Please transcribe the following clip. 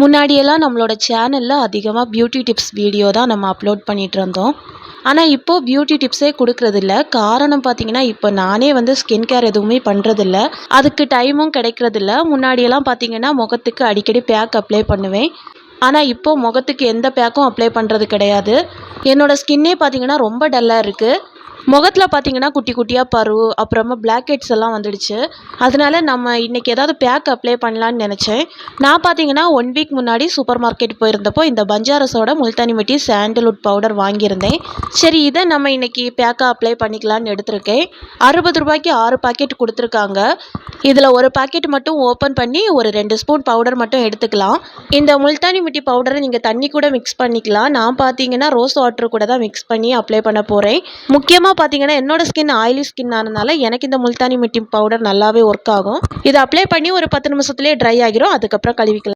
முன்னாடியெல்லாம் நம்மளோட சேனலில் அதிகமாக பியூட்டி டிப்ஸ் வீடியோ தான் நம்ம அப்லோட் பண்ணிகிட்டு இருந்தோம். ஆனால் இப்போது பியூட்டி டிப்ஸே கொடுக்கறதில்ல. காரணம் பார்த்தீங்கன்னா இப்போ நானே வந்து ஸ்கின் கேர் எதுவுமே பண்ணுறதில்ல அதுக்கு டைமும் கிடைக்கிறதில்ல. முன்னாடியெல்லாம் பார்த்தீங்கன்னா முகத்துக்கு அடிக்கடி பேக் அப்ளை பண்ணுவேன். ஆனால் இப்போது முகத்துக்கு எந்த பேக்கும் அப்ளை பண்ணுறது கிடையாது. என்னோடய ஸ்கின்னே பார்த்தீங்கன்னா ரொம்ப டல்லாக இருக்குது முகத்தில் பார்த்தீங்கன்னா குட்டி குட்டியாக பரு அப்புறமா பிளாக் ஹெட்ஸ் எல்லாம் வந்துடுச்சு. அதனால நம்ம இன்றைக்கி ஏதாவது பேக் அப்ளை பண்ணலான்னு நினச்சேன். நான் பார்த்தீங்கன்னா ஒன் வீக் முன்னாடி சூப்பர் மார்க்கெட் போயிருந்தப்போ இந்த பஞ்சாரஸோட முல்தானி மிட்டி சாண்டல்வுட் பவுடர் வாங்கியிருந்தேன். சரி இதை நம்ம இன்றைக்கி பேக்காக அப்ளை பண்ணிக்கலான்னு எடுத்திருக்கேன். அறுபது ரூபாய்க்கு ஆறு பாக்கெட் கொடுத்துருக்காங்க. இதில் ஒரு பாக்கெட் மட்டும் ஓப்பன் பண்ணி ஒரு ரெண்டு ஸ்பூன் பவுடர் மட்டும் எடுத்துக்கலாம். இந்த முல்தானி மிட்டி பவுடரை நீங்கள் தண்ணி கூட மிக்ஸ் பண்ணிக்கலாம். நான் பார்த்தீங்கன்னா ரோஸ் வாட்டர் கூட தான் மிக்ஸ் பண்ணி அப்ளை பண்ண போகிறேன் முக்கியமாக பார்த்தீங்கன்னா என்னோட ஸ்கின் ஆயிலி ஸ்கின் ஆனதுனால எனக்கு இந்த முல்தானி மிட்டி பவுடர் நல்லாவே ஒர்க் ஆகும். இதை அப்ளை பண்ணி ஒரு பத்து நிமிஷத்துலேயே ட்ரை ஆகிரும். அதுக்கப்புறம் கழுவிக்கலாம்.